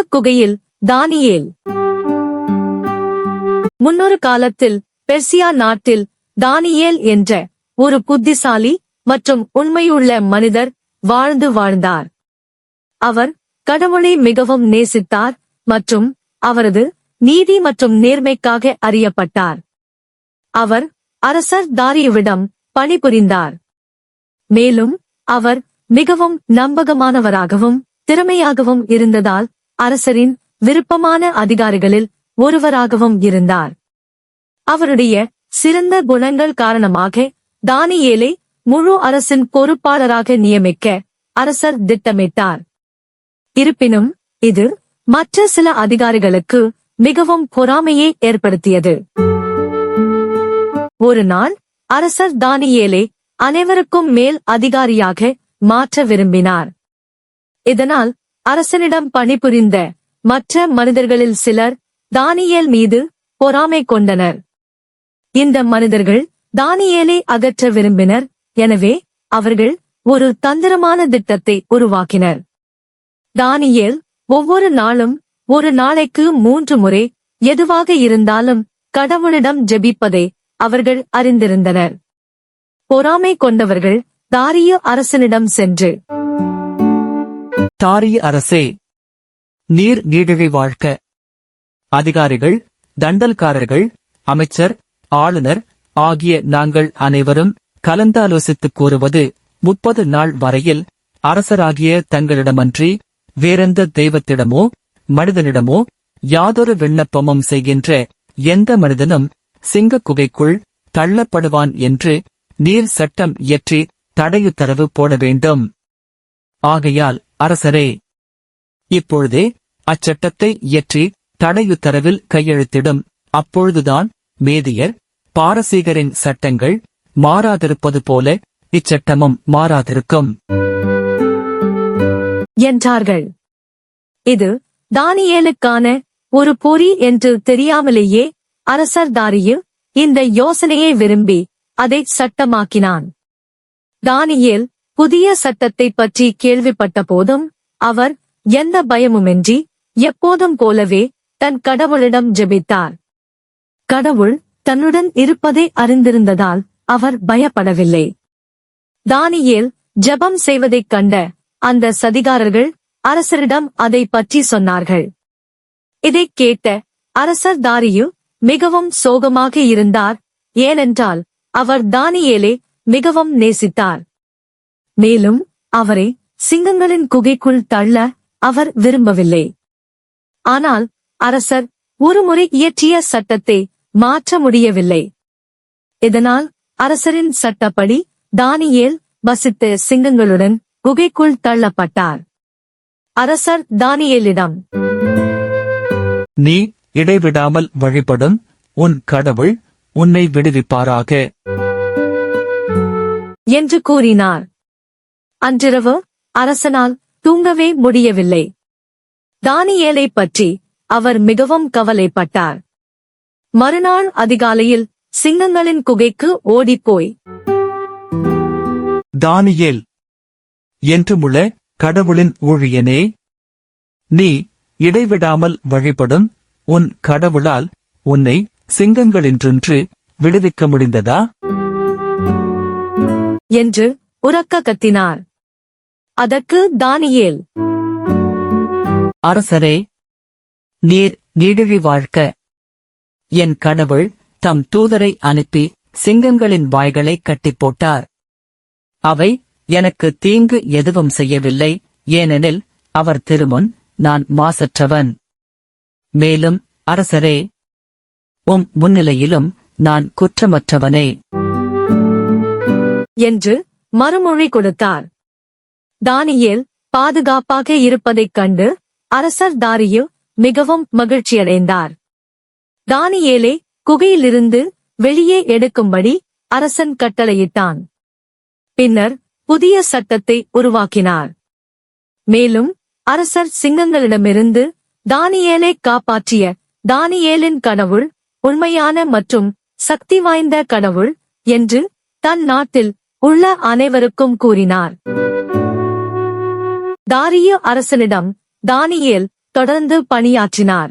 சிங்கக் குகையில் தானியேல். முன்னொரு காலத்தில் பெர்சியா நாட்டில் தானியேல் என்ற ஒரு புத்திசாலி மற்றும் உண்மையுள்ள மனிதர் வாழ்ந்து வாழ்ந்தார். அவர் கடவுளை மிகவும் நேசித்தார் மற்றும் அவரது நீதி மற்றும் நேர்மைக்காக அறியப்பட்டார். அவர் அரசர் தாரியுவிடம் பணிபுரிந்தார். மேலும் அவர் மிகவும் நம்பகமானவராகவும் திறமையாகவும் இருந்ததால் அரசரின் விருப்பமான அதிகாரிகளில் ஒருவராகவும் இருந்தார். அவருடைய சிறந்த குணங்கள் காரணமாக தானியேலை முழு அரசின் பொறுப்பாளராக நியமிக்க அரசர் திட்டமிட்டார். இருப்பினும் இது மற்ற சில அதிகாரிகளுக்கு மிகவும் பொறாமையை ஏற்படுத்தியது. ஒரு நாள் அரசர் தானியேலை அனைவருக்கும் மேல் அதிகாரியாக மாற்ற விரும்பினார். இதனால் அரசனிடம் பணிபுரிந்த மற்ற மனிதர்களில் சிலர் தானியேல் மீது பொறாமை கொண்டனர். இந்த மனிதர்கள் தானியேலை அகற்ற விரும்பினர். எனவே அவர்கள் ஒரு தந்திரமான திட்டத்தை உருவாக்கினர். தானியேல் ஒவ்வொரு நாளும் ஒரு நாளைக்கு மூன்று முறை எதுவாக இருந்தாலும் கடவுளிடம் ஜெபிப்பதை அவர்கள் அறிந்திருந்தனர். பொறாமை கொண்டவர்கள் தாரிய அரசனிடம் சென்று தாரிய அரசே நீர் நீடிழை வாழ்க்க அதிகாரிகள் தண்டல்காரர்கள் அமைச்சர் ஆளுநர் ஆகிய நாங்கள் அனைவரும் கலந்தாலோசித்துக் கூறுவது முப்பது நாள் வரையில் அரசராகிய தங்களிடமன்றி வேறெந்த தெய்வத்திடமோ மனிதனிடமோ யாதொரு விண்ணப்பமும் செய்கின்ற எந்த மனிதனும் சிங்கக் குகைக்குள் தள்ளப்படுவான் என்று நீர் சட்டம் இயற்றி தடையுத்தரவு போட வேண்டும். ஆகையால் அரசரே. இப்பொழுதே அச்சட்டத்தை இயற்றி தடையுத்தரவில் கையெழுத்திடும். அப்பொழுதுதான் மேதியர் பாரசீகரின் சட்டங்கள் மாறாதிருப்பது போல இச்சட்டமும் மாறாதிருக்கும். என்றார்கள். இது தானியேலுக்கான ஒரு பொறி என்று தெரியாமலேயே அரசர் தாரியு இந்த யோசனையை விரும்பி அதை சட்டமாக்கினான். தானியேல் புதிய சட்டத்தை பற்றி கேள்விப்பட்ட போதும் அவர் எந்த பயமுமின்றி எப்போதும் போலவே தன் கடவுளிடம் ஜெபித்தார். கடவுள் தன்னுடன் இருப்பதை அறிந்திருந்ததால் அவர் பயப்படவில்லை. தானியேல் ஜெபம் செய்வதைக் கண்ட அந்த சதிகாரர்கள் அரசரிடம் அதை பற்றி சொன்னார்கள். இதைக் கேட்ட அரசர் தாரியு மிகவும் சோகமாக இருந்தார் ஏனென்றால் அவர் தானியேலே மிகவும் நேசித்தார். மேலும் அவரை சிங்கங்களின் குகைக்குள் தள்ள அவர் விரும்பவில்லை. ஆனால் அரசர் ஒருமுறை இயற்றிய சட்டத்தை மாற்ற முடியவில்லை. இதனால் அரசரின் சட்டப்படி தானியேல் வசித்த சிங்கங்களுடன் குகைக்குள் தள்ளப்பட்டார். அரசர் தானியேலிடம் நீ இடைவிடாமல் வழிபடும் உன் கடவுள் உன்னை விடுவிப்பாராக. என்று கூறினார். அன்றிரவு அரசனால் தூங்கவே முடியவில்லை. தானியேலை பற்றி அவர் மிகவும் கவலைப்பட்டார். மறுநாள் அதிகாலையில் சிங்கங்களின் குகைக்கு ஓடிப்போய் தானியேல் என்றுமுள்ள கடவுளின் ஊழியனே நீ இடைவிடாமல் வழிபடும் உன் கடவுளால் உன்னை சிங்கங்களின்றின்று விடுவிக்க முடிந்ததா? என்று உரக்க கத்தினார். அதற்கு தானியேல். அரசரே நீர் நீடிழி வாழ்க்க. என் கடவுள் தம் தூதரை அனுப்பி சிங்கங்களின் வாய்களை கட்டிப் போட்டார். அவை எனக்கு தீங்கு எதுவும் செய்யவில்லை ஏனெனில் அவர் திருமுன் நான் மாசற்றவன். மேலும் அரசரே உம் முன்னிலையிலும் நான் குற்றமற்றவனே. என்று மறுமொழி கொடுத்தார். தானியேல் பாதுகாப்பாக இருப்பதைக் கண்டு அரசர் தாரியு மிகவும் மகிழ்ச்சியடைந்தார். தானியேலை குகையிலிருந்து வெளியே எடுக்கும்படி அரசன் கட்டளையிட்டான். பின்னர் புதிய சட்டத்தை உருவாக்கினார். மேலும் அரசர் சிங்கங்களிடமிருந்து தானியேலை காப்பாற்றிய தானியேலின் கடவுள் உண்மையான மற்றும் சக்தி வாய்ந்த கடவுள் என்று தன் நாட்டில் உள்ள அனைவருக்கும் கூறினார். தாரிய அரசனிடம் தானியேல் தொடர்ந்து பணியாற்றினார்.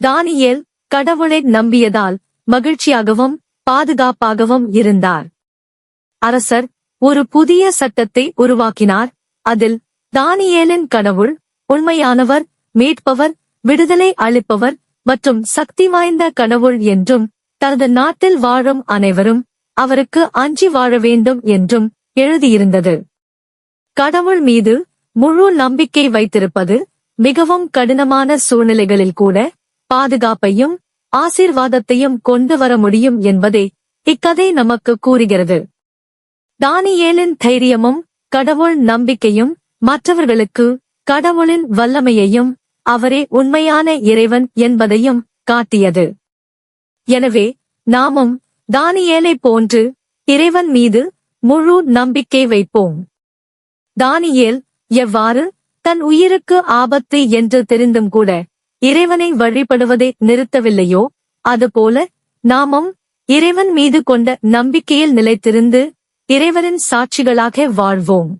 தானியேல் கடவுளை நம்பியதால் மகிழ்ச்சியாகவும் பாதுகாப்பாகவும் இருந்தார். அரசர் ஒரு புதிய சட்டத்தை உருவாக்கினார். அதில் தானியேலின் கடவுள் உண்மையானவர் மீட்பவர் விடுதலை அளிப்பவர் மற்றும் சக்தி வாய்ந்த கடவுள் என்றும் தனது நாட்டில் வாழும் அனைவரும் அவருக்கு அஞ்சி வாழ வேண்டும் என்றும் எழுதியிருந்தது. கடவுள் மீது முழு நம்பிக்கை வைத்திருப்பது மிகவும் கடினமான சூழ்நிலைகளில் கூட பாதுகாப்பையும் ஆசீர்வாதத்தையும் கொண்டு வர முடியும் என்பதை இக்கதை நமக்கு கூறுகிறது. தானியேலின் தைரியமும் கடவுள் நம்பிக்கையும் மற்றவர்களுக்கு கடவுளின் வல்லமையையும் அவரே உண்மையான இறைவன் என்பதையும் காட்டியது. எனவே நாமும் தானியேலை போன்று இறைவன் மீது முழு நம்பிக்கை வைப்போம். தானியேல் எவ்வாறு? தன் உயிருக்கு ஆபத்து என்று தெரிந்தும் கூட இறைவனை வழிபடுவதை நிறுத்தவில்லையோ? அதுபோல நாமும் இறைவன் மீது கொண்ட நம்பிக்கையில் நிலைத்திருந்து இறைவனின் சாட்சிகளாக வாழ்வோம்.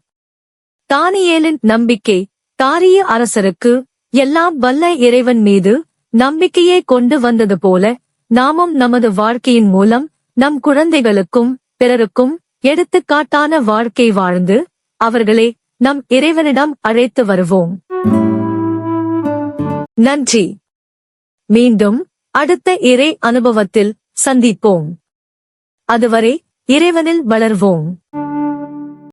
தானியேலின் நம்பிக்கை தாரிய அரசருக்கு எல்லாம் வல்ல இறைவன் மீது நம்பிக்கையை கொண்டு வந்தது போல நாமும் நமது வாழ்க்கையின் மூலம் நம் குழந்தைகளுக்கும் பிறருக்கும் எடுத்துக்காட்டான வாழ்க்கை வாழ்ந்து அவர்களை நம் இறைவனிடம் அழைத்து வருவோம். நன்றி. மீண்டும் அடுத்த இறை அனுபவத்தில் சந்திப்போம். அதுவரை இறைவனில் வளர்வோம்.